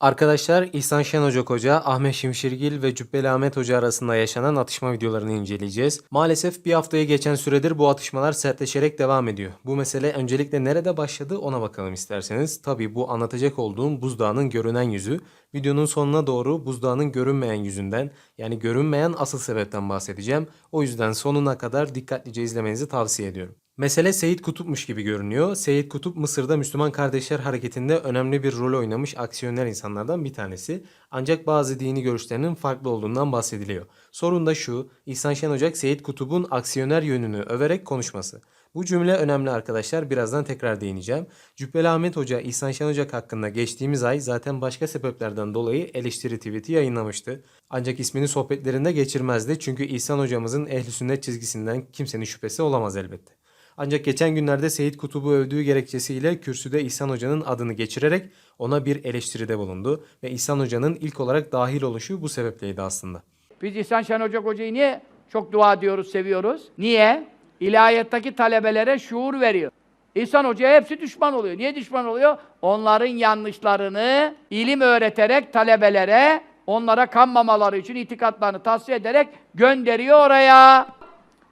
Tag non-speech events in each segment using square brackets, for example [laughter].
Arkadaşlar İhsan Şen Hoca Ahmet Şimşirgil ve Cübbeli Ahmet Hoca arasında yaşanan atışma videolarını inceleyeceğiz. Maalesef bir haftaya geçen süredir bu atışmalar sertleşerek devam ediyor. Bu mesele öncelikle nerede başladı ona bakalım isterseniz. Tabi bu anlatacak olduğum buzdağının görünen yüzü. Videonun sonuna doğru buzdağının görünmeyen yüzünden yani görünmeyen asıl sebepten bahsedeceğim. O yüzden sonuna kadar dikkatlice izlemenizi tavsiye ediyorum. Mesele Seyit Kutup'muş gibi görünüyor. Seyit Kutup Mısır'da Müslüman Kardeşler Hareketi'nde önemli bir rol oynamış aksiyoner insanlardan bir tanesi. Ancak bazı dini görüşlerinin farklı olduğundan bahsediliyor. Sorun da şu, İhsan Şen Ocak Seyit Kutup'un aksiyoner yönünü överek konuşması. Bu cümle önemli arkadaşlar. Birazdan tekrar değineceğim. Cübbeli Ahmet Hoca İhsan Şen Ocak hakkında geçtiğimiz ay zaten başka sebeplerden dolayı eleştiri tweet'i yayınlamıştı. Ancak ismini sohbetlerinde geçirmezdi. Çünkü İhsan hocamızın ehli sünnet çizgisinden kimsenin şüphesi olamaz elbette. Ancak geçen günlerde Seyit Kutub'u övdüğü gerekçesiyle kürsüde İhsan Hoca'nın adını geçirerek ona bir eleştiride bulundu. Ve İhsan Hoca'nın ilk olarak dahil oluşu bu sebepleydi aslında. Biz İhsan Şen Hoca Hoca'yı niye çok dua ediyoruz, seviyoruz? Niye? İlahiyattaki talebelere şuur veriyor. İhsan Hoca'ya hepsi düşman oluyor. Niye düşman oluyor? Onların yanlışlarını ilim öğreterek talebelere, onlara kanmamaları için itikatlarını tavsiye ederek gönderiyor oraya.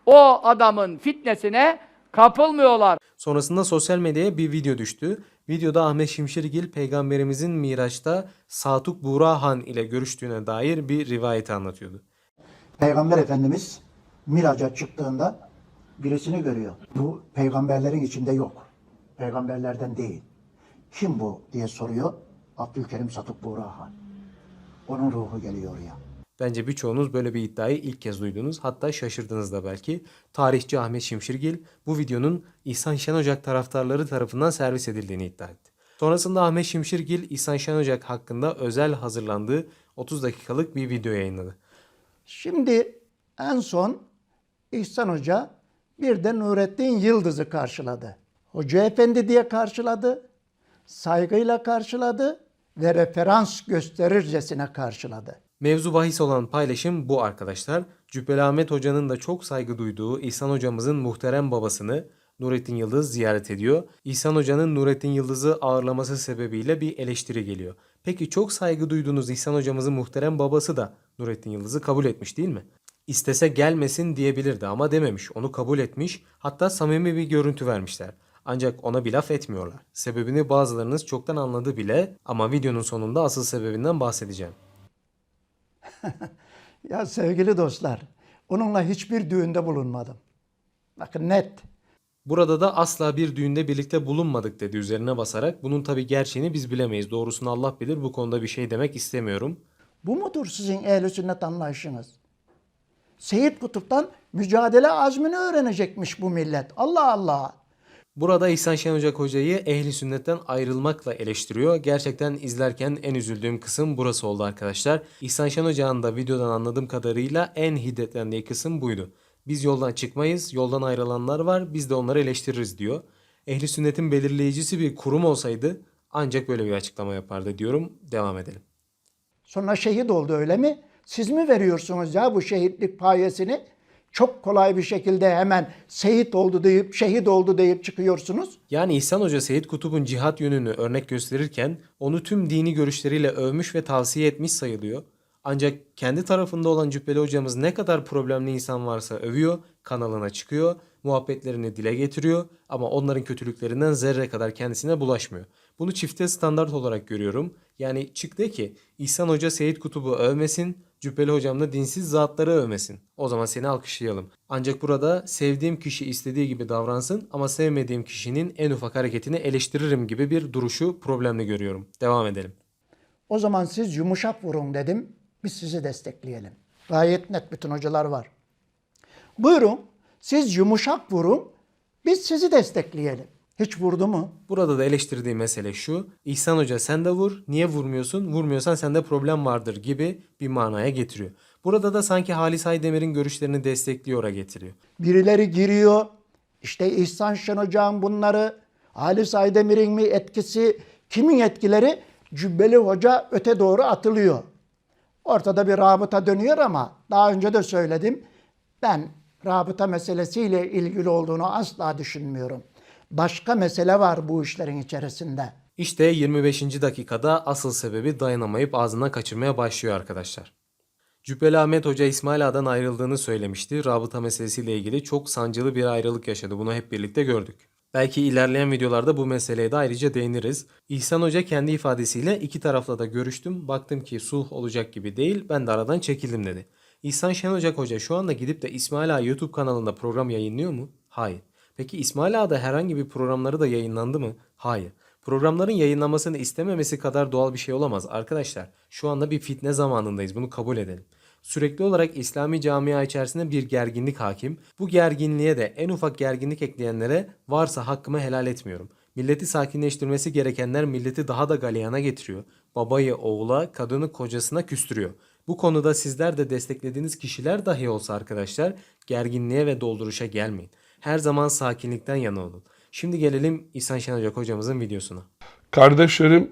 O adamın fitnesine kapılmıyorlar. Sonrasında sosyal medyaya bir video düştü. Videoda Ahmet Şimşirgil peygamberimizin Miraç'ta Satuk Buğra Han ile görüştüğüne dair bir rivayeti anlatıyordu. Peygamber Efendimiz Miraç'a çıktığında birisini görüyor. Bu peygamberlerin içinde yok. Peygamberlerden değil. Kim bu diye soruyor. Abdülkerim Satuk Buğrahan. Onun ruhu geliyor oraya. Bence birçoğunuz böyle bir iddiayı ilk kez duydunuz. Hatta şaşırdınız da belki. Tarihçi Ahmet Şimşirgil bu videonun İhsan Şen Ocak taraftarları tarafından servis edildiğini iddia etti. Sonrasında Ahmet Şimşirgil İhsan Şen Ocak hakkında özel hazırlandığı 30 dakikalık bir video yayınladı. Şimdi en son İhsan Hoca bir de Nurettin Yıldız'ı karşıladı. Hoca Efendi diye karşıladı, saygıyla karşıladı ve referans gösterircesine karşıladı. Mevzu bahis olan paylaşım bu arkadaşlar. Cübbeli Ahmet Hoca'nın da çok saygı duyduğu İhsan Hocamızın muhterem babasını Nurettin Yıldız ziyaret ediyor. İhsan Hoca'nın Nurettin Yıldız'ı ağırlaması sebebiyle bir eleştiri geliyor. Peki çok saygı duyduğunuz İhsan Hocamızın muhterem babası da Nurettin Yıldız'ı kabul etmiş değil mi? İstese gelmesin diyebilirdi ama dememiş. Onu kabul etmiş. Hatta samimi bir görüntü vermişler. Ancak ona bir laf etmiyorlar. Sebebini bazılarınız çoktan anladı bile ama videonun sonunda asıl sebebinden bahsedeceğim. [laughs] Ya sevgili dostlar, onunla hiçbir düğünde bulunmadım. Bakın net. Burada da asla bir düğünde birlikte bulunmadık dedi üzerine basarak. Bunun tabi gerçeğini biz bilemeyiz. Doğrusunu Allah bilir. Bu konuda bir şey demek istemiyorum. Bu mudur sizin ehl sünnet anlayışınız? Seyit Kutup'tan mücadele azmini öğrenecekmiş bu millet. Allah Allah. Burada İhsan Şen Ocak Hoca'yı ehli sünnetten ayrılmakla eleştiriyor. Gerçekten izlerken en üzüldüğüm kısım burası oldu arkadaşlar. İhsan Şen Hoca'nın da videodan anladığım kadarıyla en hiddetlendiği kısım buydu. Biz yoldan çıkmayız, yoldan ayrılanlar var, biz de onları eleştiririz diyor. Ehli sünnetin belirleyicisi bir kurum olsaydı ancak böyle bir açıklama yapardı diyorum. Devam edelim. Sonra şehit oldu öyle mi? Siz mi veriyorsunuz ya bu şehitlik payesini? Çok kolay bir şekilde hemen şehit oldu deyip şehit oldu deyip çıkıyorsunuz. Yani İhsan Hoca Seyit Kutup'un cihat yönünü örnek gösterirken onu tüm dini görüşleriyle övmüş ve tavsiye etmiş sayılıyor. Ancak kendi tarafında olan Cübbeli hocamız ne kadar problemli insan varsa övüyor, kanalına çıkıyor, muhabbetlerini dile getiriyor ama onların kötülüklerinden zerre kadar kendisine bulaşmıyor. Bunu çifte standart olarak görüyorum. Yani çık de ki İhsan Hoca Seyit Kutup'u övmesin, Cübbeli hocam da dinsiz zatları övmesin. O zaman seni alkışlayalım. Ancak burada sevdiğim kişi istediği gibi davransın ama sevmediğim kişinin en ufak hareketini eleştiririm gibi bir duruşu problemli görüyorum. Devam edelim. O zaman siz yumuşak vurun dedim. Biz sizi destekleyelim. Gayet net bütün hocalar var. Buyurun siz yumuşak vurun. Biz sizi destekleyelim. Hiç vurdu mu? Burada da eleştirdiği mesele şu. İhsan Hoca sen de vur. Niye vurmuyorsun? Vurmuyorsan sende problem vardır gibi bir manaya getiriyor. Burada da sanki Halis Aydemir'in görüşlerini destekliyor'a getiriyor. Birileri giriyor. İşte İhsan Şen Hoca'nın bunları, Halis Aydemir'in mi etkisi, kimin etkileri? Cübbeli Hoca öte doğru atılıyor. Ortada bir rabıta dönüyor ama daha önce de söyledim. Ben rabıta meselesiyle ilgili olduğunu asla düşünmüyorum. Başka mesele var bu işlerin içerisinde. İşte 25. dakikada asıl sebebi dayanamayıp ağzından kaçırmaya başlıyor arkadaşlar. Cübbeli Ahmet Hoca İsmail Ağa'dan ayrıldığını söylemişti. Rabıta meselesiyle ilgili çok sancılı bir ayrılık yaşadı. Bunu hep birlikte gördük. Belki ilerleyen videolarda bu meseleye de ayrıca değiniriz. İhsan Hoca kendi ifadesiyle iki tarafla da görüştüm. Baktım ki sulh olacak gibi değil. Ben de aradan çekildim dedi. İhsan Şen Ocak Hoca şu anda gidip de İsmail Ağa YouTube kanalında program yayınlıyor mu? Hayır. Peki İsmail Ağa'da herhangi bir programları da yayınlandı mı? Hayır. Programların yayınlanmasını istememesi kadar doğal bir şey olamaz arkadaşlar. Şu anda bir fitne zamanındayız. Bunu kabul edelim. Sürekli olarak İslami camia içerisinde bir gerginlik hakim. Bu gerginliğe de en ufak gerginlik ekleyenlere varsa hakkımı helal etmiyorum. Milleti sakinleştirmesi gerekenler milleti daha da galeyana getiriyor. Babayı oğula, kadını kocasına küstürüyor. Bu konuda sizler de desteklediğiniz kişiler dahi olsa arkadaşlar gerginliğe ve dolduruşa gelmeyin. Her zaman sakinlikten yana olun. Şimdi gelelim İhsan Şen Hoca hocamızın videosuna. Kardeşlerim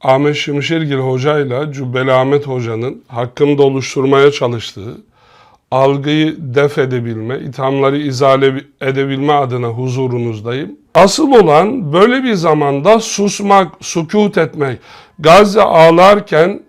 Ahmet Şimşirgil Hoca ile Cübbeli Ahmet Hoca'nın hakkında oluşturmaya çalıştığı algıyı def edebilme, ithamları izale edebilme adına huzurunuzdayım. Asıl olan böyle bir zamanda susmak, sukut etmek. Gazze ağlarken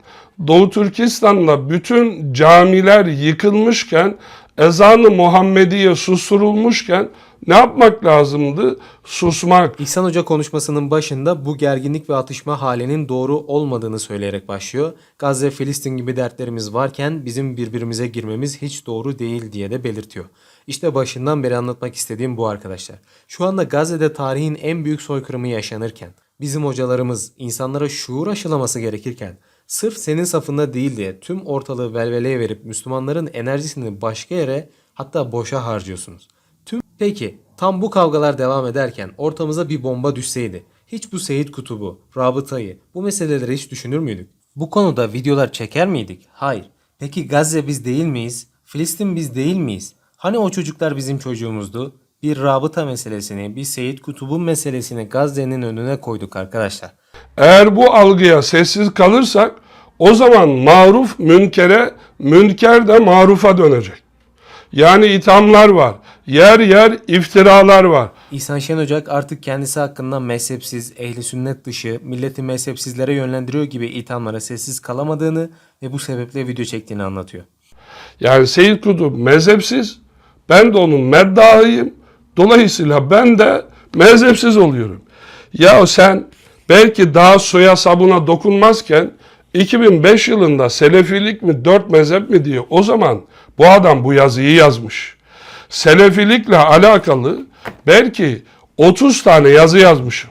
Doğu Türkistan'da bütün camiler yıkılmışken, ezanı Muhammediye susturulmuşken ne yapmak lazımdı? Susmak. İhsan Hoca konuşmasının başında bu gerginlik ve atışma halinin doğru olmadığını söyleyerek başlıyor. Gazze, Filistin gibi dertlerimiz varken bizim birbirimize girmemiz hiç doğru değil diye de belirtiyor. İşte başından beri anlatmak istediğim bu arkadaşlar. Şu anda Gazze'de tarihin en büyük soykırımı yaşanırken, bizim hocalarımız insanlara şuur aşılaması gerekirken, sırf senin safında değil diye tüm ortalığı velveleye verip Müslümanların enerjisini başka yere hatta boşa harcıyorsunuz. Tüm Peki tam bu kavgalar devam ederken ortamıza bir bomba düşseydi hiç bu Seyit Kutub'u, Rabıta'yı bu meseleleri hiç düşünür müydük? Bu konuda videolar çeker miydik? Hayır. Peki Gazze biz değil miyiz? Filistin biz değil miyiz? Hani o çocuklar bizim çocuğumuzdu? Bir rabıta meselesini, bir Seyit Kutub'un meselesini Gazze'nin önüne koyduk arkadaşlar. Eğer bu algıya sessiz kalırsak o zaman maruf münkere, münker de marufa dönecek. Yani ithamlar var. Yer yer iftiralar var. İhsan Şen Ocak artık kendisi hakkında mezhepsiz, ehli sünnet dışı, milleti mezhepsizlere yönlendiriyor gibi ithamlara sessiz kalamadığını ve bu sebeple video çektiğini anlatıyor. Yani Seyyid Kutup mezhepsiz, ben de onun meddahıyım. Dolayısıyla ben de mezhepsiz oluyorum. Ya sen belki daha soya sabuna dokunmazken 2005 yılında Selefilik mi dört mezhep mi diye o zaman bu adam bu yazıyı yazmış. Selefilikle alakalı belki 30 tane yazı yazmışım.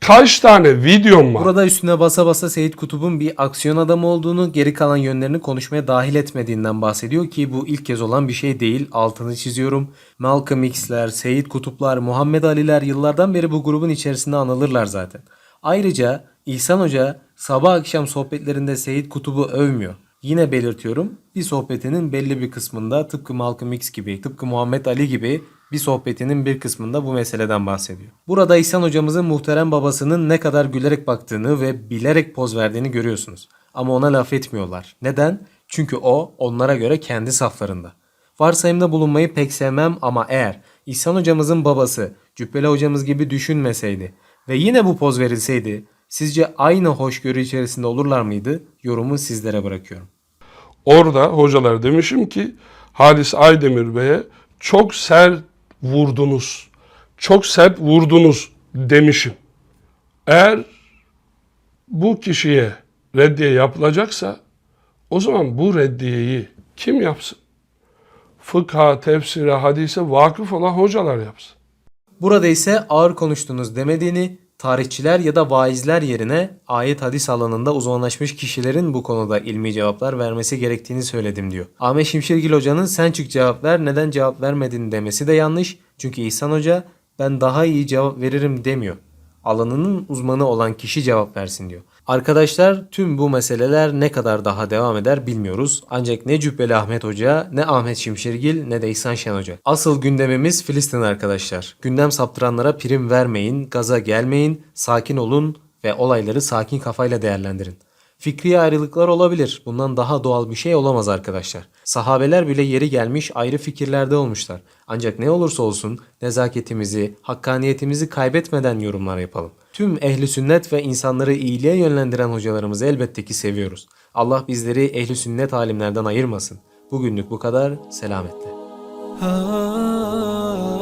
Kaç tane videom var? Burada üstüne basa basa Seyit Kutub'un bir aksiyon adamı olduğunu, geri kalan yönlerini konuşmaya dahil etmediğinden bahsediyor ki bu ilk kez olan bir şey değil. Altını çiziyorum. Malcolm X'ler, Seyit Kutuplar, Muhammed Ali'ler yıllardan beri bu grubun içerisinde anılırlar zaten. Ayrıca İhsan Hoca sabah akşam sohbetlerinde Seyit Kutub'u övmüyor. Yine belirtiyorum bir sohbetinin belli bir kısmında tıpkı Malcolm X gibi, tıpkı Muhammed Ali gibi bir sohbetinin bir kısmında bu meseleden bahsediyor. Burada İhsan hocamızın muhterem babasının ne kadar gülerek baktığını ve bilerek poz verdiğini görüyorsunuz. Ama ona laf etmiyorlar. Neden? Çünkü o onlara göre kendi saflarında. Varsayımda bulunmayı pek sevmem ama eğer İhsan hocamızın babası Cübbeli hocamız gibi düşünmeseydi ve yine bu poz verilseydi sizce aynı hoşgörü içerisinde olurlar mıydı? Yorumu sizlere bırakıyorum. Orada hocalar demişim ki Halis Aydemir Bey'e çok sert vurdunuz. Çok sert vurdunuz demişim. Eğer bu kişiye reddiye yapılacaksa o zaman bu reddiyeyi kim yapsın? Fıkha, tefsire, hadise vakıf olan hocalar yapsın. Burada ise ağır konuştunuz demediğini, tarihçiler ya da vaizler yerine ayet hadis alanında uzmanlaşmış kişilerin bu konuda ilmi cevaplar vermesi gerektiğini söyledim diyor. Ahmet Şimşirgil Hoca'nın sen çık cevap ver neden cevap vermedin demesi de yanlış. Çünkü İhsan Hoca ben daha iyi cevap veririm demiyor. Alanının uzmanı olan kişi cevap versin diyor. Arkadaşlar tüm bu meseleler ne kadar daha devam eder bilmiyoruz. Ancak ne Cübbeli Ahmet Hoca, ne Ahmet Şimşirgil, ne de İhsan Şen Hoca. Asıl gündemimiz Filistin arkadaşlar. Gündem saptıranlara prim vermeyin, gaza gelmeyin, sakin olun ve olayları sakin kafayla değerlendirin. Fikri ayrılıklar olabilir. Bundan daha doğal bir şey olamaz arkadaşlar. Sahabeler bile yeri gelmiş ayrı fikirlerde olmuşlar. Ancak ne olursa olsun nezaketimizi, hakkaniyetimizi kaybetmeden yorumlar yapalım. Tüm ehli sünnet ve insanları iyiliğe yönlendiren hocalarımızı elbette ki seviyoruz. Allah bizleri ehli sünnet alimlerden ayırmasın. Bugünlük bu kadar. Selametle. ah